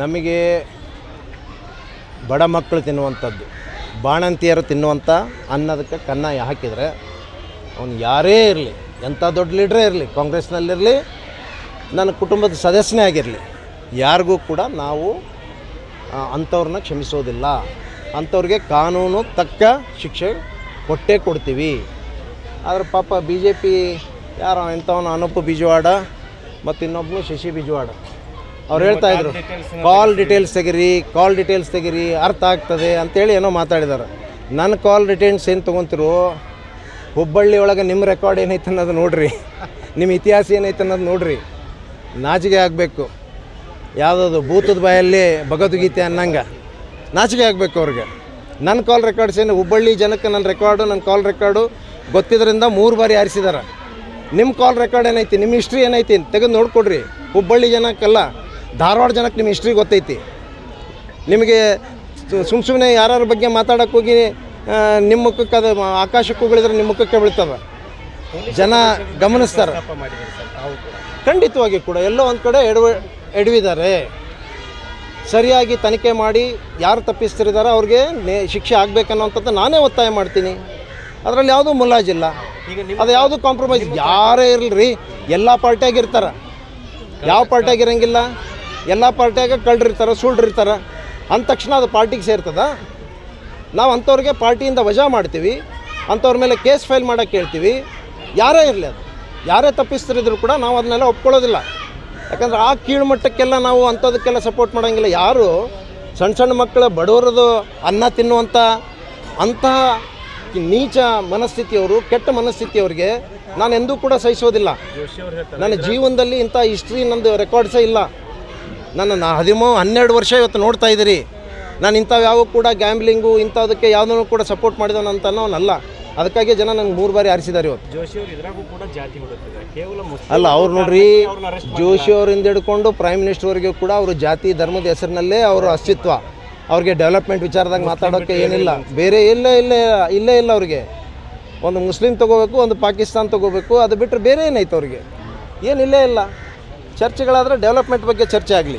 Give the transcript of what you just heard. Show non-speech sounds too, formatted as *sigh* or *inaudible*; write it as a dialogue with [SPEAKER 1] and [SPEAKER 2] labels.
[SPEAKER 1] ನಮಗೆ ಬಡ ಮಕ್ಕಳು ತಿನ್ನುವಂಥದ್ದು, ಬಾಣಂತಿಯರು ತಿನ್ನುವಂಥ ಅನ್ನೋದಕ್ಕೆ ಕನ್ನ ಹಾಕಿದರೆ ಅವನು ಯಾರೇ ಇರಲಿ, ಎಂಥ ದೊಡ್ಡ ಲೀಡ್ರೇ ಇರಲಿ, ಕಾಂಗ್ರೆಸ್ನಲ್ಲಿರಲಿ, ನನ್ನ ಕುಟುಂಬದ ಸದಸ್ಯನೇ ಆಗಿರಲಿ, ಯಾರಿಗೂ ಕೂಡ ನಾವು ಅಂಥವ್ರನ್ನ ಕ್ಷಮಿಸೋದಿಲ್ಲ. ಅಂಥವ್ರಿಗೆ ಕಾನೂನು ತಕ್ಕ ಶಿಕ್ಷೆ ಕೊಟ್ಟೇ ಕೊಡ್ತೀವಿ. ಆದರೆ ಪಾಪ ಬಿ ಜೆ ಪಿ ಯಾರು ಎಂಥವನು ಅನೂಪ್ ಬಿಜವಾಡ ಮತ್ತು ಇನ್ನೊಬ್ಬನು ಶಶಿ ಬಿಜವಾಡ. ಅವ್ರು ಹೇಳ್ತಾ ಇದ್ರು ಕಾಲ್ ಡೀಟೇಲ್ಸ್ ತೆಗಿರಿ ಕಾಲ್ ಡೀಟೇಲ್ಸ್ ತೆಗಿರಿ ಅರ್ಥ ಆಗ್ತದೆ ಅಂತೇಳಿ ಏನೋ ಮಾತಾಡಿದ್ದಾರೆ ನನ್ನ ಕಾಲ್ ಡಿಟೇಲ್ಸ್ ಏನು ತೊಗೊತಿರೋ ಹುಬ್ಬಳ್ಳಿ ಒಳಗೆ ನಿಮ್ಮ ರೆಕಾರ್ಡ್ ಏನೈತೆ ಅನ್ನೋದು ನೋಡ್ರಿ. *laughs* ನಿಮ್ಮ ಇತಿಹಾಸ ಏನೈತೆ ಅನ್ನೋದು ನೋಡ್ರಿ. ನಾಚಿಗೆ ಆಗಬೇಕು. ಯಾವುದದು ಭೂತದ ಬಾಯಲ್ಲಿ ಭಗವದ್ಗೀತೆ ಅನ್ನಂಗೆ. ನಾಚಿಕೆ ಆಗಬೇಕು ಅವ್ರಿಗೆ. ನನ್ನ ಕಾಲ್ ರೆಕಾರ್ಡ್ಸ್ ಏನು? ಹುಬ್ಬಳ್ಳಿ ಜನಕ್ಕೆ ನನ್ನ ರೆಕಾರ್ಡು ನನ್ನ ಕಾಲ್ ರೆಕಾರ್ಡು ಗೊತ್ತಿದ್ದರಿಂದ ಮೂರು ಬಾರಿ ಆರಿಸಿದಾರೆ. ನಿಮ್ಮ ಕಾಲ್ ರೆಕಾರ್ಡ್ ಏನೈತಿ? ನಿಮ್ಮ ಹಿಸ್ಟ್ರಿ ಏನೈತಿ? ತೆಗೆದು ನೋಡ್ಕೊಡ್ರಿ. ಹುಬ್ಬಳ್ಳಿ ಜನಕ್ಕಲ್ಲ. ಧಾರವಾಡ ಜನಕ್ಕೆ ನಿಮ್ಮ ಹಿಸ್ಟ್ರಿ ಗೊತ್ತೈತಿ. ನಿಮಗೆ ಸುಮ್ಮ ಸುಮ್ಮನೆ ಯಾರ್ಯಾರ ಬಗ್ಗೆ ಮಾತಾಡೋಕೆ ಹೋಗಿ ನಿಮ್ಮ ಮುಖಕ್ಕೆ ಅದು ಆಕಾಶಕ್ಕೆ ಹೋಗಿದ್ರೆ ನಿಮ್ಮ ಮುಖಕ್ಕೆ ಬೀಳ್ತವೆ. ಜನ ಗಮನಿಸ್ತಾರೆ. ಖಂಡಿತವಾಗಿ ಕೂಡ ಎಲ್ಲೋ ಒಂದು ಕಡೆ ಎಡವ, ಎಡವಿದ್ದಾರೆ. ಸರಿಯಾಗಿ ತನಿಖೆ ಮಾಡಿ ಯಾರು ತಪ್ಪಿಸ್ತಿರಿದಾರೋ ಅವ್ರಿಗೆ ಶಿಕ್ಷೆ ಆಗಬೇಕನ್ನೋಂಥದ್ದು ನಾನೇ ಒತ್ತಾಯ ಮಾಡ್ತೀನಿ. ಅದರಲ್ಲಿ ಯಾವುದೂ ಮುಲಾಜಿಲ್ಲ. ಅದು ಯಾವುದು ಕಾಂಪ್ರಮೈಸ್ ಯಾರೇ ಇರಲಿ ರೀ, ಎಲ್ಲ ಪಾರ್ಟಿಯಾಗಿರ್ತಾರೆ. ಯಾವ ಪಾರ್ಟಿಯಾಗ ಇರಂಗಿಲ್ಲ ಎಲ್ಲ ಪಾರ್ಟಿಯಾಗ ಕಳ್ಳರಿರ್ತಾರೆ ಸುಳ್ಳಿರ್ತಾರೆ ಅಂದ ತಕ್ಷಣ ಅದು ಪಾರ್ಟಿಗೆ ಸೇರ್ತದ. ನಾವು ಅಂಥವ್ರಿಗೆ ಪಾರ್ಟಿಯಿಂದ ವಜಾ ಮಾಡ್ತೀವಿ. ಅಂಥವ್ರ ಮೇಲೆ ಕೇಸ್ ಫೈಲ್ ಮಾಡೋಕ್ಕೆ ಹೇಳ್ತೀವಿ ಯಾರೇ ಇರಲಿ ಅದು. ಯಾರೇ ತಪ್ಪಿಸ್ತಿರಿದ್ರು ಕೂಡ ನಾವು ಅದನ್ನೆಲ್ಲ ಒಪ್ಕೊಳ್ಳೋದಿಲ್ಲ. ಯಾಕಂದ್ರೆ ಆ ಕೀಳ್ಮಟ್ಟಕ್ಕೆಲ್ಲ ನಾವು ಅಂಥದಕ್ಕೆಲ್ಲ ಸಪೋರ್ಟ್ ಮಾಡೋಂಗಿಲ್ಲ. ಯಾರು? ಸಣ್ಣ ಸಣ್ಣ ಮಕ್ಕಳ ಬಡವರದು ಅನ್ನ ತಿನ್ನುವಂಥ ಅಂತಹ ನೀಚ ಮನಸ್ಥಿತಿಯವರು ಕೆಟ್ಟ ಮನಸ್ಥಿತಿಯವ್ರಿಗೆ ನಾನು ಎಂದೂ ಕೂಡ ಸಹಿಸೋದಿಲ್ಲ. ನನ್ನ ಜೀವನದಲ್ಲಿ ಇಂಥ ಹಿಸ್ಟ್ರಿ ನಂದು ರೆಕಾರ್ಡ್ಸೇ ಇಲ್ಲ. ನನ್ನ ನಾ ಹದಿಮೂ ಹನ್ನೆರಡು ವರ್ಷ ಇವತ್ತು ನೋಡ್ತಾ ಇದ್ದೀರಿ. ನಾನು ಇಂಥವು ಯಾವ ಕೂಡ ಗ್ಯಾಂಬ್ಲಿಂಗು ಇಂಥದಕ್ಕೆ ಯಾವುದನ್ನು ಕೂಡ ಸಪೋರ್ಟ್ ಮಾಡಿದವನಂತ ಅನ್ನೋನಲ್ಲ. ಅದಕ್ಕಾಗಿ ಜನ ನಂಗೆ ಮೂರು ಬಾರಿ ಆರಿಸಿದ್ದಾರೆ ಇವತ್ತು. ಅಲ್ಲ ಅವ್ರು ನೋಡ್ರಿ ಜೋಶಿ ಅವರಿಂದ ಹಿಡ್ಕೊಂಡು ಪ್ರೈಮ್ ಮಿನಿಸ್ಟರ್ವರೆಗೂ ಕೂಡ ಅವರು ಜಾತಿ ಧರ್ಮದ ಹೆಸರಿನಲ್ಲೇ ಅವರ ಅಸ್ತಿತ್ವ. ಅವ್ರಿಗೆ ಡೆವಲಪ್ಮೆಂಟ್ ವಿಚಾರದಾಗ ಮಾತಾಡೋಕ್ಕೆ ಏನಿಲ್ಲ. ಬೇರೆ ಇಲ್ಲೇ ಇಲ್ಲೇ ಇಲ್ಲೇ ಇಲ್ಲ ಅವ್ರಿಗೆ. ಒಂದು ಮುಸ್ಲಿಂ ತಗೋಬೇಕು ಒಂದು ಪಾಕಿಸ್ತಾನ್ ತಗೋಬೇಕು ಅದು ಬಿಟ್ಟರೆ ಬೇರೆ ಏನೈತೆ ಅವ್ರಿಗೆ? ಏನಿಲ್ಲೇ ಇಲ್ಲ. ಚರ್ಚೆಗಳಾದರೆ ಡೆವಲಪ್ಮೆಂಟ್ ಬಗ್ಗೆ ಚರ್ಚೆ ಆಗಲಿ.